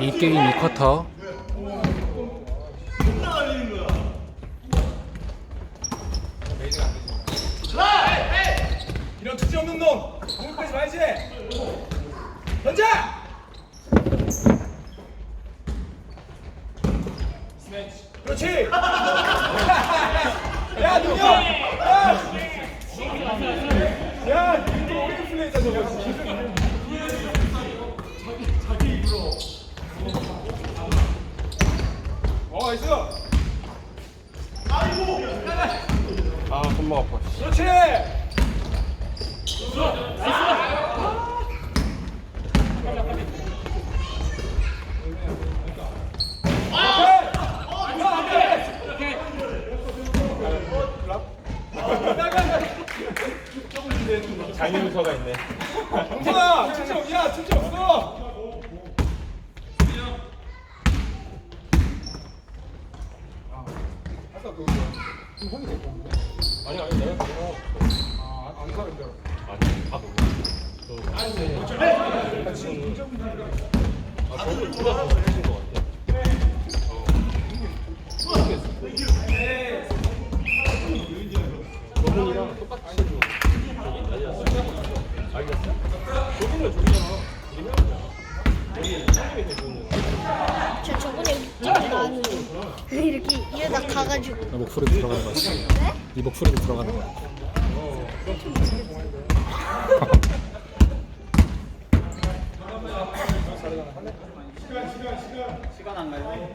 이 게임 2쿼터. 이런 투지 없는 놈. 공을 빼지 말지. 던져! 그렇지 야 누구야 야! 야 이거 오리드 플레이다 저거 어 나이스 아 손목 아파 그렇지 장윤서가 있네 동선아 투지 야 투지 없어 아까 그 아니 아니 내가 그거 아 안 사는데 아니 다 모르 저 지금 문제 문제가 아, 저걸 누가 더 해준 것 같아 저분이랑 똑같이 해줘 아니야 알겠어? 저분은 저기잖아 우리 회원이잖아 여기 사람이 해주는 저 저번에 웃기지 나왔는데 이렇게 이러다 가가지고 나 목소리도 들어가는 거 같아 네 목소리도 들어가는 거 같아 시간 안 가요?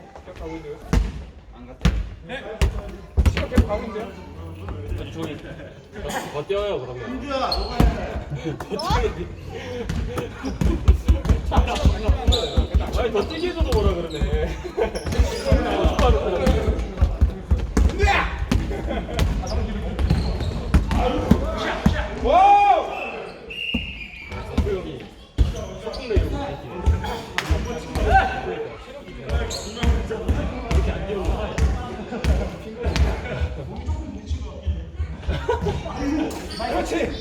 안 갔다 네 시간 계속 가고 있는데요? 아니 저기 더, 더 뛰어요 그러면 아니 더 뛰게 해줘도 뭐라 그러네 와우! 형이 소풍 내려고 다니기네 그렇지!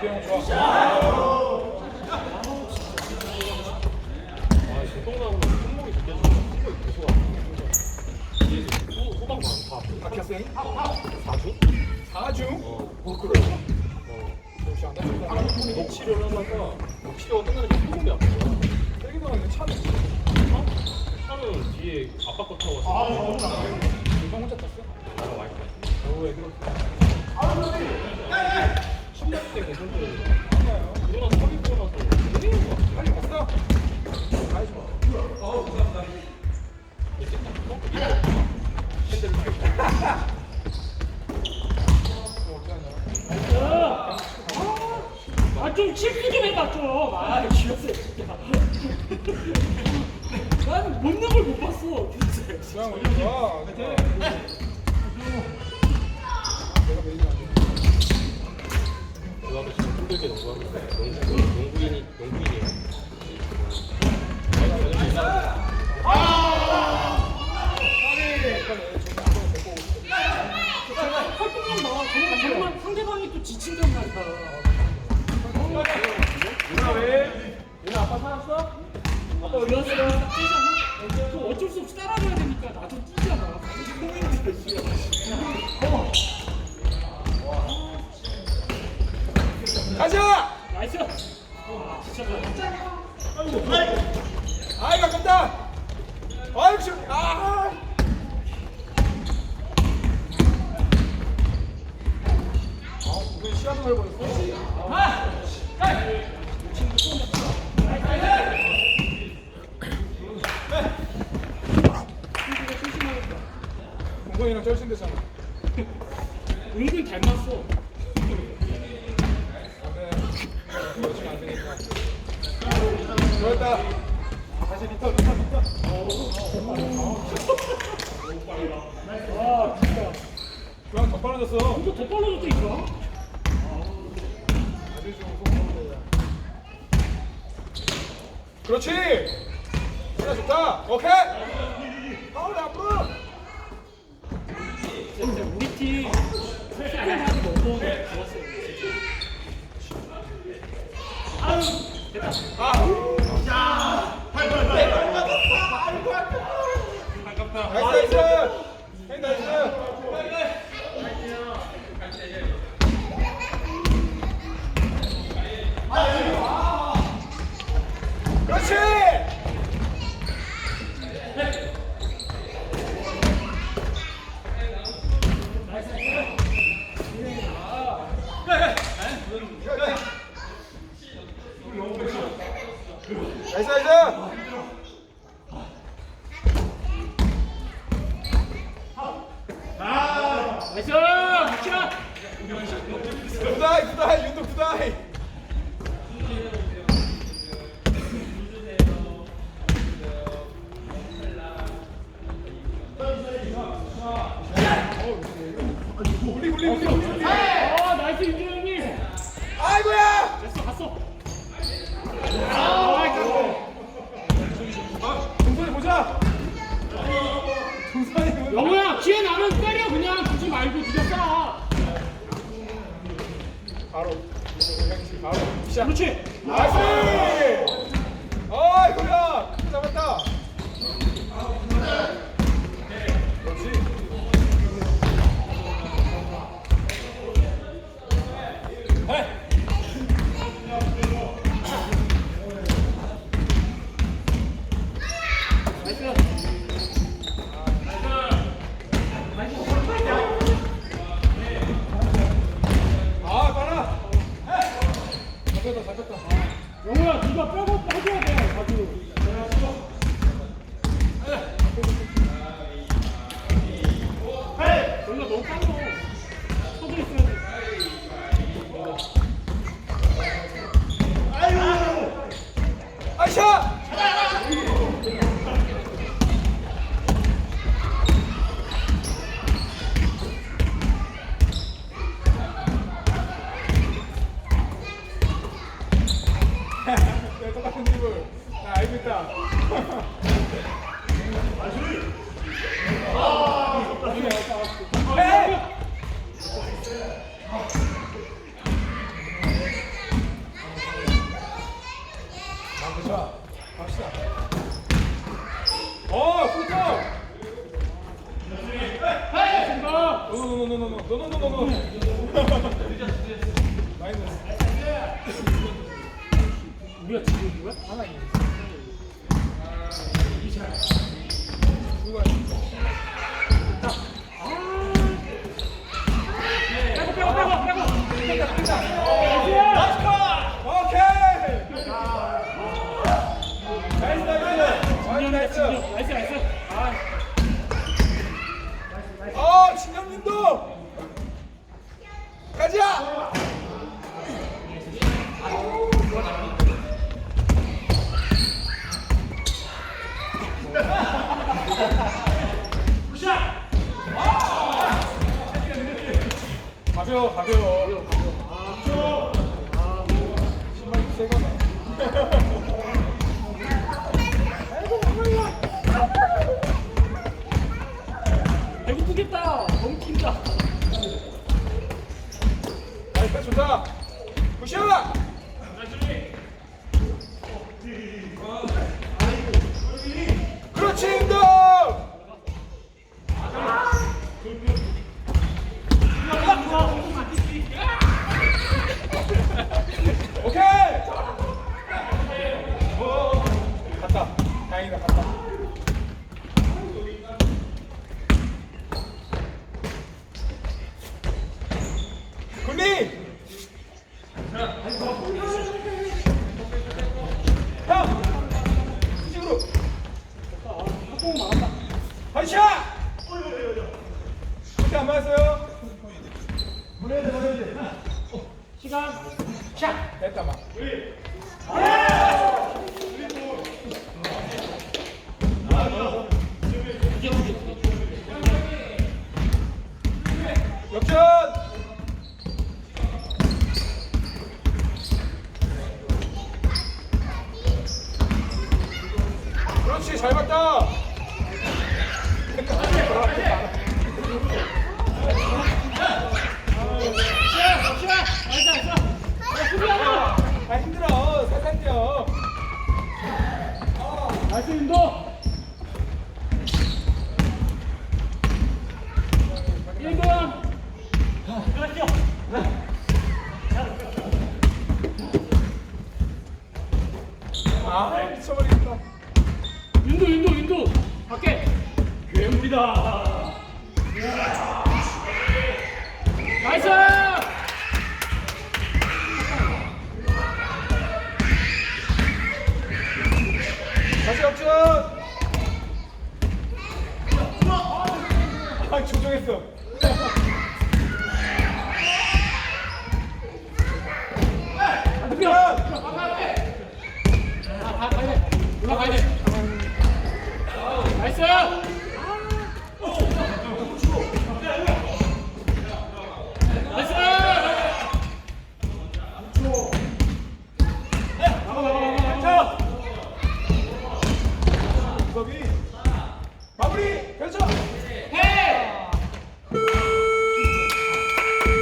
아, 비영 좋아. 아 나오면 손목이 느껴지고 손목이 계속 아파 뒤에서 후- 후방 많다? 4주? 4주? 어 어, 그래. 어, 역시 안 다친다. 목 치료를 하다가 목 치료가 끝나니까 손목이 아픈 거야 세게 나가는 차는 차는 뒤에 아빠 거 타고 왔어 금방 혼자 탔어? 나랑 와이프 어, 왜 그렇게. 아좀 실수 좀 해봐 좀. 아 귀엽네 진짜. 나는 먹는 걸 못 봤어. 진짜. 그냥 올려봐. 내가 메인 지금 힘들게 농구하고 농구, 농구인이 농구인이야 활동량 나와. 정말, 정말 상대방이 또 지친단 말이야. 누나 왜? 누나 아빠 살았어? 아빠 어디 갔어아. 또 어쩔 수 없이 따라가야 되니까 나도 뛰잖아. 가자! 나이스. 아, 진짜. 아이고 아깝다. 아이고 씨. 아. 아, 왜 시야도 넓어졌어? 공공이랑 쩔친 대잖아. 은근 닮았어. 네. 그러시면 안 되니까. 그렇다. 다시 리턴, 리턴, 리턴. 아 진짜. 그냥 더 빨라졌어. 더 이거. 그렇지. 좋다. 오케이. 这我 우리가 지금 누가? 하나 가벼워 가벼워 가벼워 가벼워 아, 신발 새가 나 배고프겠다. 너무 낀다. 아, 좋다. 굿샷! 네, 네, 네, 어, 시간. 샷 됐다마 그렇지 잘 봤다. 수비하라. 아 힘들어. 살살 뛰어. 아, 나이스 인도. 인도. 아 미쳐버리겠다. 인도 인도 인도. 밖에 괴물이다. 站。